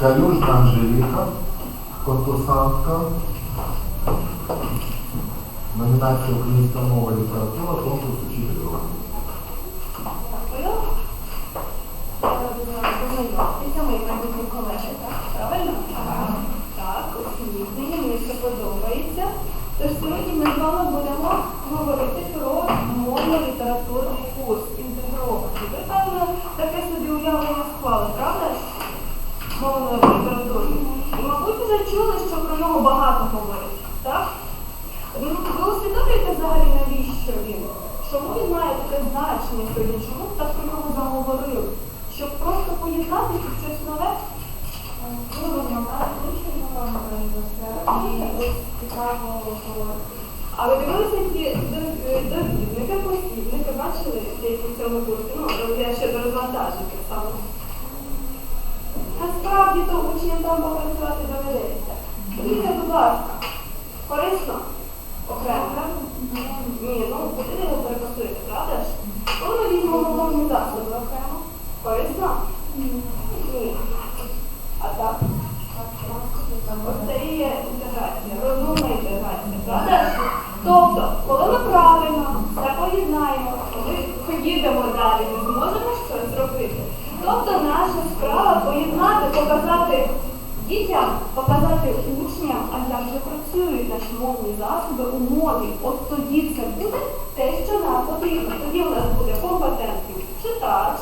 Калюжна Анжеліка, конкурсантка. Номінація Українська мова література, конкурс учителів. Дякую. Це мої колеги? Правильно? Так, освітлення, мені все подобається. Тож сьогодні ми з вами будемо говорити про мовно-літературний курс інтегрований. Ви, певно, таке собі уявлення склали, правда? Ж? Мовно-літературний. І, мабуть, вже чули, що про нього багато говорять, так? Ну, ви усвідомлюєте взагалі, навіщо він? Чому він має таке значення сьогодні? Чому так про нього заговорили? Щоб просто поєднати щоб щось нове? А ви дивилися ці довідники, посібники, бачили, які в цьому курсі? Ну, я ще до розвантаження саме. Насправді то учням там попрацювати доведеться. Дивіться, будь ласка, корисно? Окремо? Ні, ну куди його перепасуєте, правда ж? Коли ми візьмемо мовні засоби окремо? Корисно? Ні. А так? І є інтеграція, розумна інтеграція, правда? Тобто, коли ми правильно поєднаємо, коли поїдемо далі, ми зможемо. Тобто наша справа поєднати, показати дітям, показати учням, а як же працюють наші мовні засоби у мові. От тоді це буде те, що нам потрібно. Тоді у нас буде компетентний читач,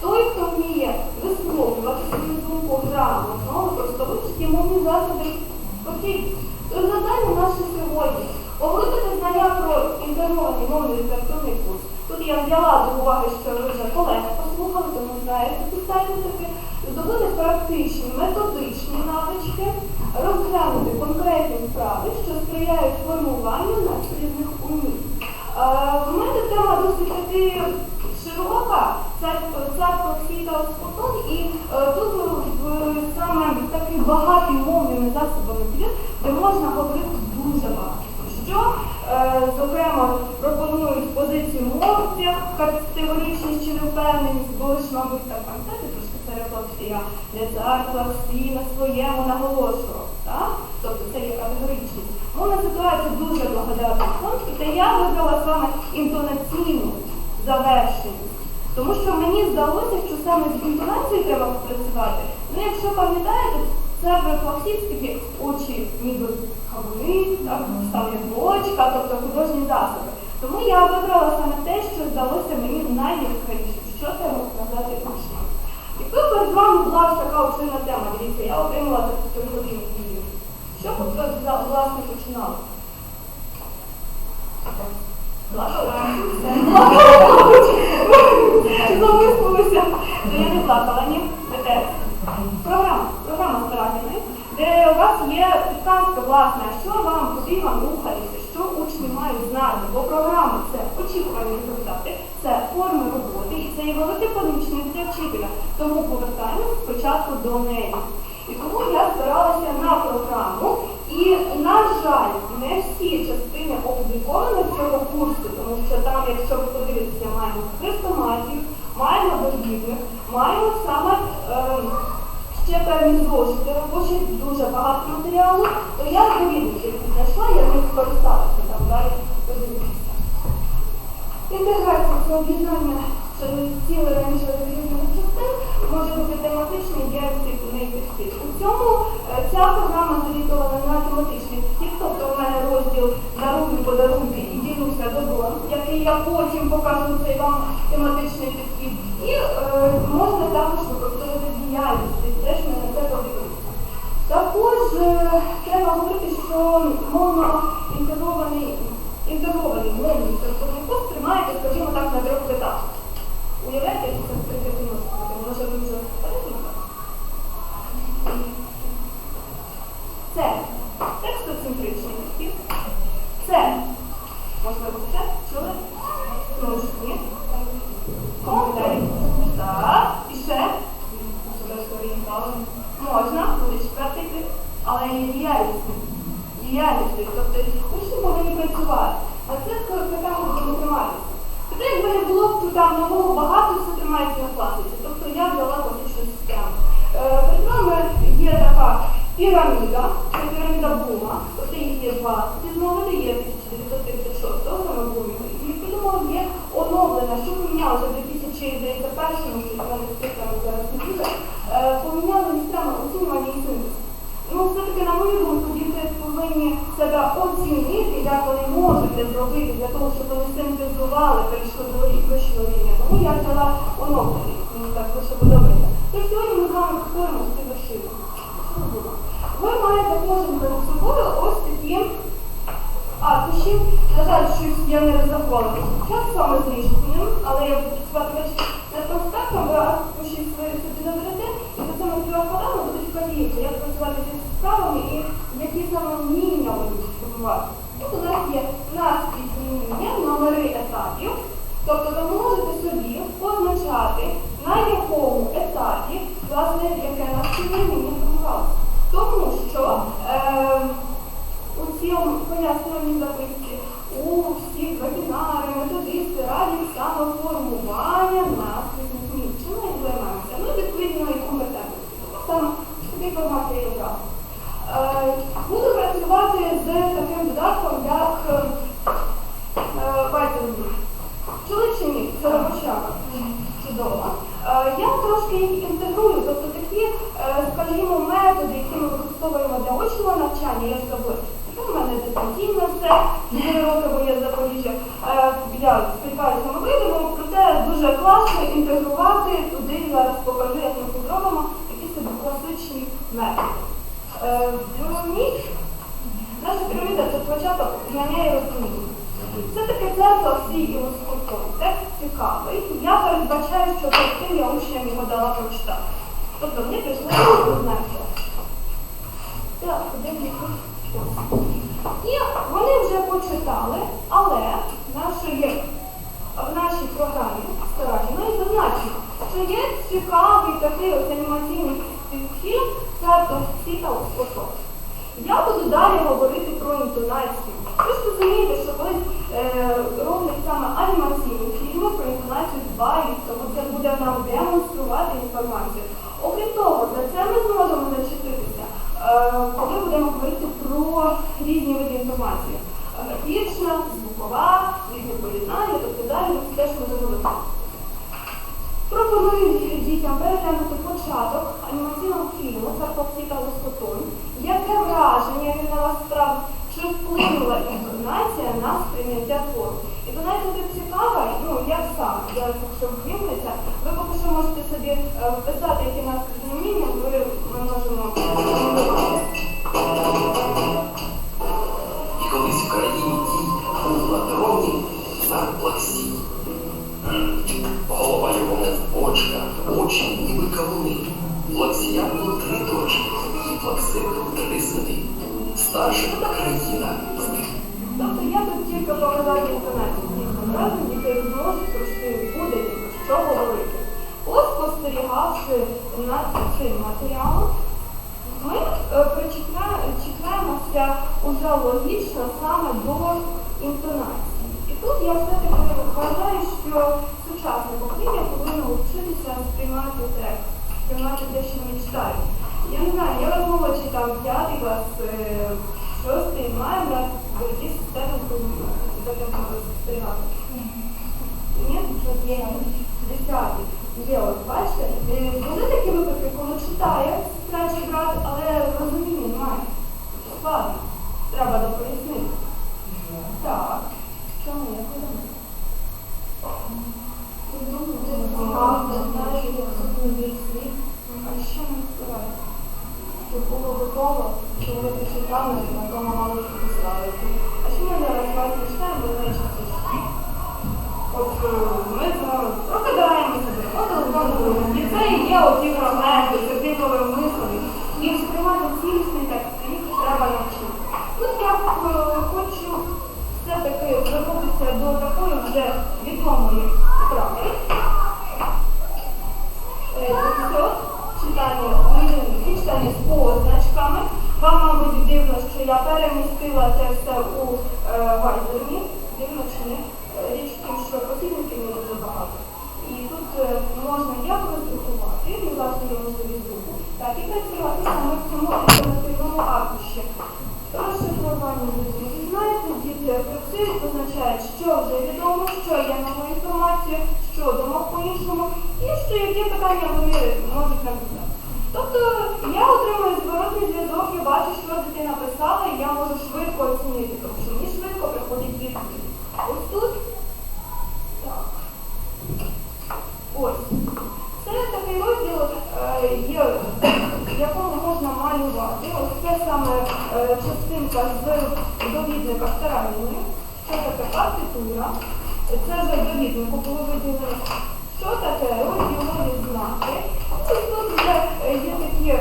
той, хто вміє висловлювати свою думку грамотно, використовуючи ті мовні засоби потрібні. Тож завдання наше сьогодні поглибити знання про інтегрований мовний літературний курс. Тут я взяла до уваги, що вже тому знаєте таки, здобути практичні, методичні навички, розглянути конкретні справи, що сприяють формуванню наслідних умів. Е, В мене тема досить таки широка, царство, царство світа спокон, і е, тут саме такий багатий мовними засобами де можна говорити дуже багато. Що, е, зокрема, пропонують позицію мовця, категоричність чи невпевненість, бо ж, мабуть, так пам'ятаєте, трошки це рефлексія, де царство всі на своєму наголошував. Так? Тобто це є категоричність. Мовна ситуація дуже благодатний фонд, і те я вибрала саме інтонаційну завершеність. Тому що мені здалося, що саме з інтонацією треба попрацювати. Ну, якщо пам'ятаєте, це рефлексів такі очі ніби кавуни, так, ставлять тобто художні засоби. Тому я вибрала саме те, що здалося мені найяскравішим, що треба показати учням. І тут перед вами була ось така учена тема, дивіться, я отримала таку годину відео. Що б власне починали? Плакала? Замислилася. То я не плакала, ні? Програма, програма старательної, де у вас є підказка, власне, що вам вам рухатися, що учні мають знати. Бо програма це очікувані результати, це форми роботи і це є великий помічник для вчителя. Тому повертаємось спочатку до неї. І тому я збиралася на програму, і, на жаль, не всі частини опубліковані цього курсу, тому що там, якщо ви подивитеся, маємо хрестоматів, маємо довідник, маємо саме е, ще певні зошити робочі, дуже багато матеріалу, то я довідники знайшла, я ним скористалася. Інтеграція це об'єднання ціле раніше різних частин може бути тематичний діяльності неї підхід. У цьому е, ця програма зорієнтована на тематичний підхід, тобто у мене розділ дарунки, подарунки і ділюся добром, який я потім покажу цей вам тематичний підхід. І е, можна також використовувати діяльність, теж ми на це подивимося. Також е, треба говорити, що мовно інтегрований інтегрований мовний курс тримається, скажімо так, на трьох етапах. Уявляєте, що це таке відносити? Може ви вже передумали? Це текстоцентричний підхід. Це, можливо, це чули? Нужні. Контекст. Так. І ще? Можна, буде четвертий тип, але є діяльність. Діяльність. Тобто учні повинні працювати. А це питання будемо триматися. Тобто, якби не було б там нового багато, все тримається на класиці. Тобто я взяла класичну систему. Е, Перед вами Піраміда, це піраміда Бума, оце їх є два підмови, є 1936 саме Бумі. І підмов є оновлена, що помінялося в 2001 чи в мене цифрами зараз не буде, поміняли місцями оцінювання і синтез. Ну, все-таки, на мою думку, діти повинні себе оцінити, як вони можуть це зробити для того, щоб вони синтезували, перейшли до вищого рівня. Тому я взяла оновлений, мені так більше подобається. Тож сьогодні ми з вами вершини. Що? Ви маєте кожен перед собою ось такі аркуші. На жаль, щось я не розрахувала час саме з рішенням, але я буду працювати весь над конспектом, ви аркуші свої собі заберете, і за цими QR-кодами будуть вказівки, як працювати зі справами і які саме вміння будуть формувати. Тут у нас є наскрізь вміння, номери етапів. Тобто ви можете собі позначати, на якому етапі, власне, яке наскрізь вміння формувалося. Тому що е, у цьому пояснювальній записці у вебінари, методисти радять саме формування наслідку змін. Чим ми займаємося? Ну, відповідно, і компетентності. Саме такий формат я і обрав. Е, Буду працювати з таким додатком, як е, Вайтербі. Чули чи ні? Це робоча. Чудово. Е, Я трошки їх інтегрую, тобто такі, е, скажімо, методи, які ми використовуємо для очного навчання, я ж забула. У мене дистанційно все, 4 роки, бо я з Запоріжжя. Е, Я сподіваюся, ми вийдемо, проте дуже класно інтегрувати туди, зараз покажу, як ми це зробимо, такі собі класичні методи. Е, Ви розумієте? Наша піраміда це початок знання і розуміння. Це дзеркало всій ілюстрації. Текст цікавий. Я передбачаю, що перед я учням його дала прочитати. Тобто вони пішли знаєте. Так? І вони вже почитали, але нашої, в нашій програмі старанні зазначено, що є цікавий такий ось анімаційний фільм «Царство світа у. Я буду далі говорити про інтонацію. Ж розумієте, що коли роблять саме анімаційні фільми, про інтонацію дбають, тому це буде нам демонструвати інформацію. Окрім того, за це ми зможемо зачепитися, е, коли будемо говорити про різні види інформації. Графічна, звукова, різні поєднання, тобто далі ми теж можемо робити. Пропоную дітям переглянути початок анімаційного фільму «Царковці та лоскотон». Яке враження він на вас справ? Чи вплинула інформація на сприйняття твору? Інформація тут цікава, ну як сам, зараз якщо вдивлюся, ви поки що можете собі е, вписати, які нас розуміння, ми можемо я все-таки вважаю, що сучасне покоління повинно вчитися сприймати текст, сприймати те, що вони читають. Я не знаю, я молодший там п'ятий клас, е, шостий, маю на великій системі таке спостерігати. Ні, що є десятий. Є, от бачите, е, були такі випадки, коли читає старший брат, але розуміння немає. Складно. Треба допояснити. Так. Чому я подумаю? А відомої справи. Е, Все, читання, ну, читання з позначками. Вам, мабуть, дивно, що я перемістила це все у е, вайбері. Дивно чи ні? Е, Річ в тім, що посібників не дуже багато. І тут е, можна як роздрукувати, не завжди є можливість так і працювати саме в цьому інтернетивному краще. Розшифрування працюють, позначають, що вже відомо, що є новою інформацією, що думав по-іншому, і що які питання вони можуть написати. Тобто я отримую зворотний зв'язок, я бачу, що дитина писала, і я можу швидко оцінити, тому що мені швидко приходить відповідь. Ось тут. Так. Ось. Це такий розділ, е, в якому можна малювати. Це саме е, частинка з довідника старанною. Що таке партитура? Це вже довіднику було виділено. Що таке розділові знаки? Ось тут вже е, є такі.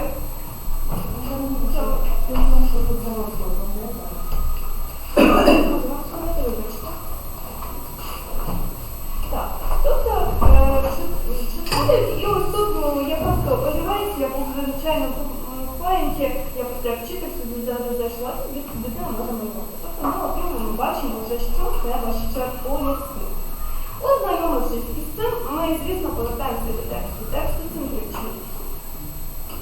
Вибачте. Так, тобто е, і ось тут ну, я просто подиваюся, я звичайно я просто як вчитель собі зараз зайшла, дитина може малювати. Тобто ми отримуємо, бачимо вже, що треба ще пояснити. Ознайомившись із цим, ми, звісно, повертаємося до тексту. Тексту центричний.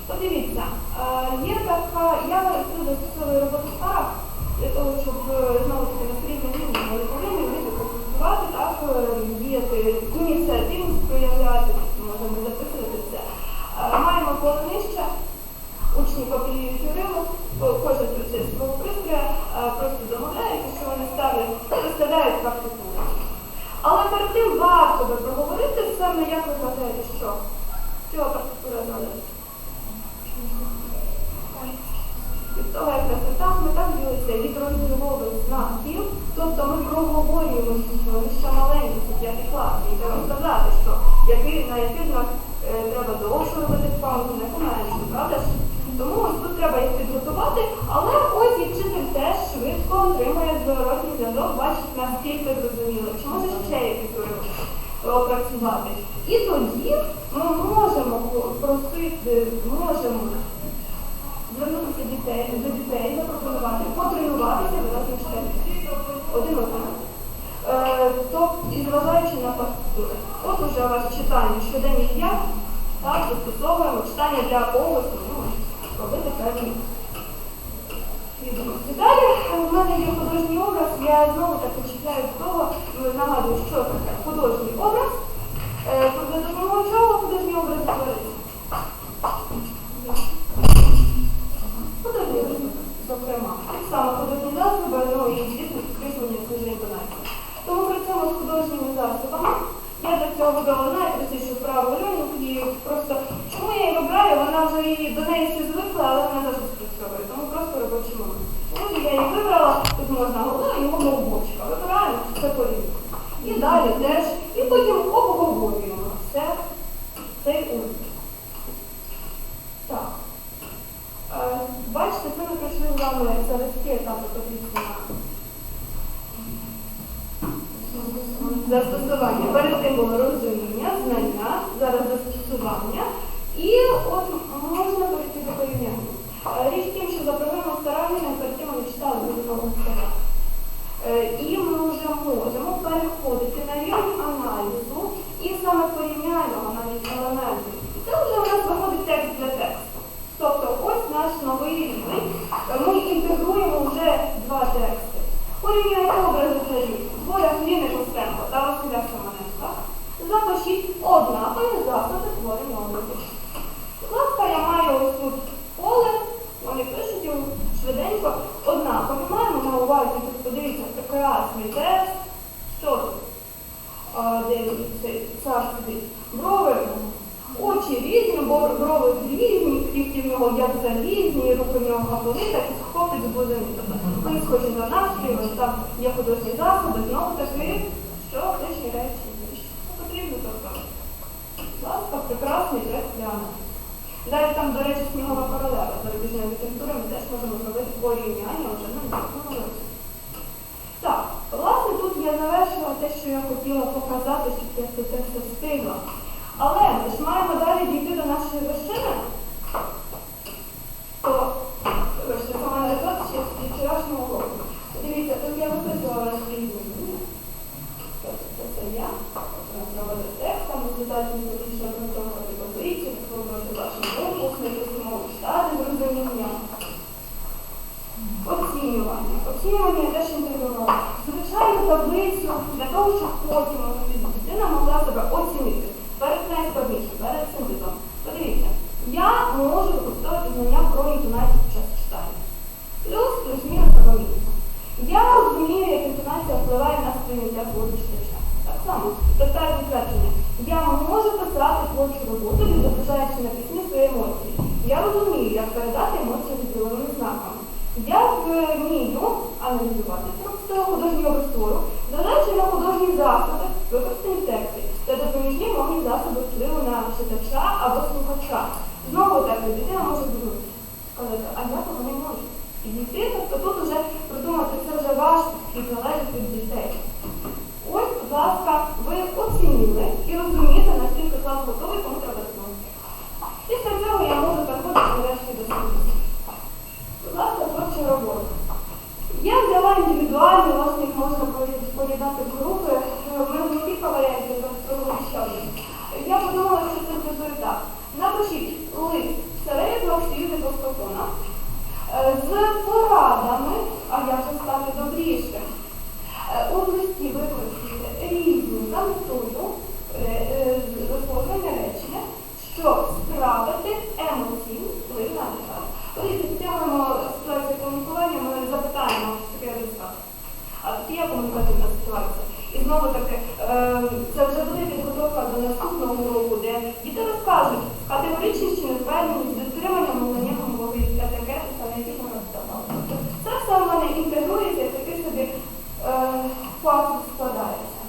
Подивіться, е, є така, я тут застосовую роботу парах, для того, щоб е, знову таки на рівні були повинні вміти працювати, так, е, діяти ініціативу проявляти, можемо записувати це. Маємо полонища, учні копіюють уривок, бо- кожен працює з свого пристрою, е, просто домовляються, що вони ставлять і розглядають партитуру. Але перед тим варто би проговорити саме, як ви вважаєте, що? З чого партитура залежить? Від того, як так, ми так ділиться від розділових знаків, тобто ми проговорюємо, що ми ще маленькі, п'ятий клас, і треба сказати, що який, на який знак е, треба довше робити паузу, не поменше, правда ж? Тому ось тут треба їх підготувати, але ось і вчитель теж швидко отримує зворотній зв'язок, бачить, наскільки зрозуміло, чи може ще якийсь уривок опрацювати. І тоді ми можемо просити, можемо звернутися дітей, до дітей, запропонувати, потренуватися виразно читати один одного. Е, то, і зважаючи на партитури. От уже у вас читання щоденні дня, так, застосовуємо читання для голосу, ну, робити певні відомості. Далі в мене є художній образ, я знову так почитаю з того, нагадую, що таке художній образ. Е, За допомогою чого рисунки, зокрема. Так само художні засоби, ну і звісно, підкріплення скажімо, інтонації. Тому при цьому з художніми засобами я до цього ось цю вправу Льонік, і просто чому я її вибираю, вона вже до неї всі звикла, але вона завжди спрацьовує, тому просто робочий момент. Ось я її вибрала, тут можна голова і можна обочка. Вибираємо все порівняно. І далі теж, і потім обговорюємо все цей уровень. Так. Е, Бачите, це ми пройшли з вами зараз ті етапи подивіться Перед розуміння, знання, зараз застосування. І от можна перейти до порівняння. Е, Річ тим, що за програмою старання перед тим вони читали много слова. Е, І ми вже можемо переходити на рівень аналізу і саме порівняльного навіть елементів. І це вже у нас виходить текст для тексту. Тобто ось наш новий рівень. Ми інтегруємо вже два тексти. Порівняйте образи царів. Воля Гліни Костенко та Василя Семененка. Запишіть однакові засоби творення образів. Будь ласка, я маю ось тут поле, вони пишуть його швиденько. Однакові маємо на увазі, тут подивіться, прекрасний текст. Що тут? А, де він цей цар сидить? Брови. Очі різні, бо брови в нього як залізні, руки в нього капли, так і хопить з бузини. Тобто вони схожі на настрій, ось там є художні засоби, знову таки, що лишні речі більше. Потрібно тобто. Будь ласка, прекрасний текст для нас. Далі там, до речі, снігова королева зарубіжної літератури, ми теж можемо зробити порівняння вже на наступному році. Так, власне, тут я завершила те, що я хотіла показати, щоб я це все встигла. Але ми ж маємо далі дійти до нашої вершини. То, вибачте, це мене анекдот ще з вчорашнього року. Дивіться, тут я виписувала різні. Тобто це все я. Проводив текст, там результатів політично обґрунтовувати позиції, висловлювати ваші думку, не письмово читати з розумінням. оцінювання теж інтегровано. Звичайну таблицю для того, щоб потім дитина могла себе оцінити перед найскладнішим, перед синтезом. Подивіться, можу використовувати знання про інтонацію під час читання. Плюс, плюс-мінус або мінус. Я розумію, як інтонація впливає на сприйняття твору читача. Так само, тобто відтвердження. Я можу писати творчу роботу, відображаючи на письмі свої емоції. Я розумію, як передати емоції відділеними знаками. Я вмію аналізувати художній образ твору, зважаючи на художні засоби, Я того не можу. І дійти, тобто тут вже придумати це вже важко і залежить від дітей. Ось, будь ласка, ви оцінили і розумієте, наскільки клас готовий, кому треба допомогти. Після цього я можу переходити нарешті до слухання. Будь ласка, творча робота. Я взяла індивідуальні, власне, можна поєднати в групи. В мене не кілька варіантів, зараз спробую ще один. Я подумала, що це працює так. Напишіть лист середнього союзу Постокона з порадами, а я вже ставлю добріше. Е, У листі використати різні за метою е, е, висловлення речення, щоб справити емоційний вплив на дитину. Тоді підтягуємо ситуацію комунікування, ми запитаємо, що таке розказ. А тоді я комунікативна ситуація. І знову таки, е, це вже буде підготовка до наступного уроку, де діти розкажуть категоричність чи незведеність, дотримання мовлення мової етикети, та на яких ми роздавали. Це все в мене інтегрується, і такий собі е, складається.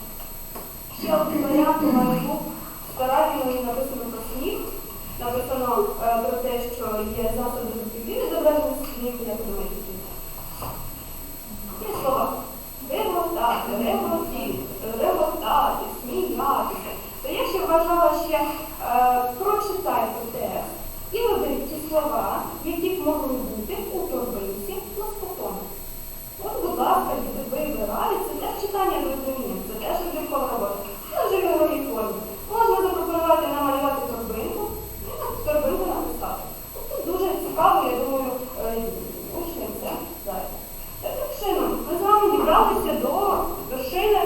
Ще один варіант у мене був старательно написано про сміх. Написано е, про те, що є засоби дефективні зображення сміху, як думаєте, які це? Є слова. Реготати, реготіти, реготати, сміятися. То ще прочитайте текст і виберіть ті слова, які б могли бути у торбинці пластикону. От, будь ласка, діти вибирають, це теж читання з розумінням, це теж облікова робота. Це вже в ігровій формі. Можна запропонувати намалювати торбинку і на торбинку написати. Тобто дуже цікаво, я думаю, е, учням це зайде. Таким чином, ми з вами дібралися до вершини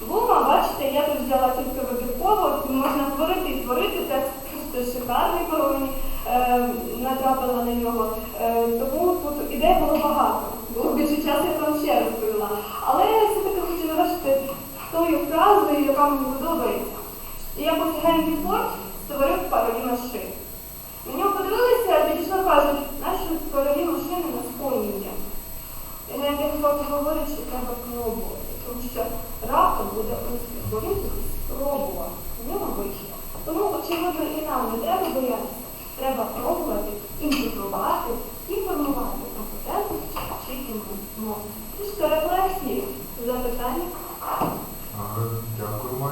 Блума. Бачите, я тут взяла тільки вибірково, можна творити і творити текст просто шикарний, коли мені е, натрапила на нього. Е, тому тут ідей було багато. Було більше часу, я вам ще розповіла. Але я все-таки хочу завершити тою фразою, яка мені подобається. Якось Генрі Форд створив парові машини. Нього подивилися, підійшли кажуть, наші парові машини на сповнення. Генрі Форд говорить, що треба пробувати, тому що раптом буде успіх, бо він спробував, в вийшло. Тому, очевидно, і нам не треба боятися, треба пробувати Ну, скоро поясню запитання. Ага, дякую, Марія.